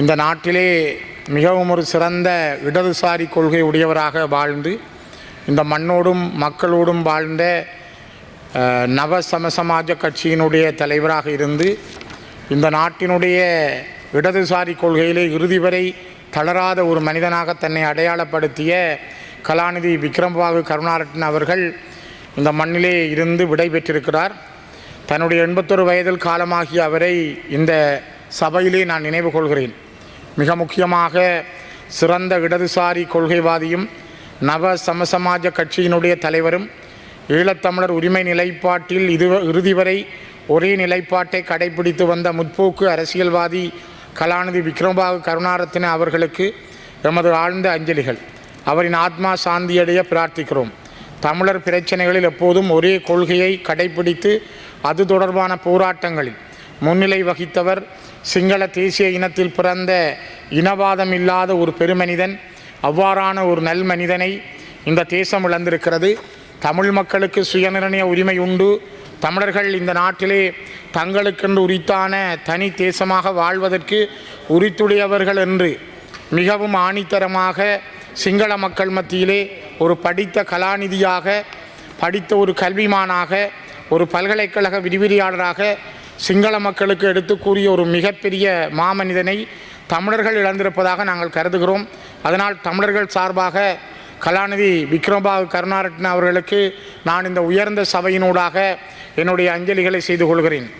இந்த நாட்டிலே மிகவும் ஒரு சிறந்த இடதுசாரி கொள்கை உடையவராக வாழ்ந்து இந்த மண்ணோடும் மக்களோடும் வாழ்ந்த நவ சமசமாஜ கட்சியினுடைய தலைவராக இருந்து இந்த நாட்டினுடைய இடதுசாரி கொள்கையிலே இறுதி வரை தளராத ஒரு மனிதனாக தன்னை அடையாளப்படுத்திய கலாநிதி விக்ரம்பாபு கருணாரட்ன அவர்கள் இந்த மண்ணிலே இருந்து விடை பெற்றிருக்கிறார். தன்னுடைய எண்பத்தொரு வயதில் காலமாகிய அவரை இந்த சபையிலே நான் நினைவு கொள்கிறேன். மிக முக்கியமாக சிறந்த இடதுசாரி கொள்கைவாதியும் நவ சமசமாஜ கட்சியினுடைய தலைவரும் ஈழத்தமிழர் உரிமை நிலைப்பாட்டில் இது இறுதி வரை ஒரே நிலைப்பாட்டை கடைபிடித்து வந்த முற்போக்கு அரசியல்வாதி கலாநிதி விக்ரமபாகு கருணாரத்ன அவர்களுக்கு எமது ஆழ்ந்த அஞ்சலிகள். அவரின் ஆத்மா சாந்தியடைய பிரார்த்திக்கிறோம். தமிழர் பிரச்சனைகளில் எப்போதும் ஒரே கொள்கையை கடைபிடித்து அது தொடர்பான போராட்டங்களில் முன்னிலை வகித்தவர் சிங்கள தேசிய இனத்தில் பிறந்த இனவாதம் இல்லாத ஒரு பெருமனிதன் அவ்வாறான ஒரு நல் மனிதனை இந்த தேசம் இழந்திருக்கிறது. தமிழ் மக்களுக்கு சுயநிர்ணய உரிமை உண்டு. தமிழர்கள் இந்த நாட்டிலே தங்களுக்கென்று உரித்தான தனி தேசமாக வாழ்வதற்கு உரித்துடையவர்கள் என்று மிகவும் ஆணித்தரமாக சிங்கள மக்கள் மத்தியிலே ஒரு படித்த கலாநிதியாக படித்த ஒரு கல்விமானாக ஒரு பல்கலைக்கழக விரிவிரியாளராக சிங்கள மக்களுக்கு எடுத்து கூறிய ஒரு மிகப்பெரிய மாமனிதனை தமிழர்கள் இழந்திருப்பதாக நாங்கள் கருதுகிறோம். அதனால் தமிழர்கள் சார்பாக கலாநிதி விக்ரமபாகு கருணாரட்ன அவர்களுக்கு நான் இந்த உயர்ந்த சபையினூடாக என்னுடைய அஞ்சலிகளை செய்து கொள்கிறேன்.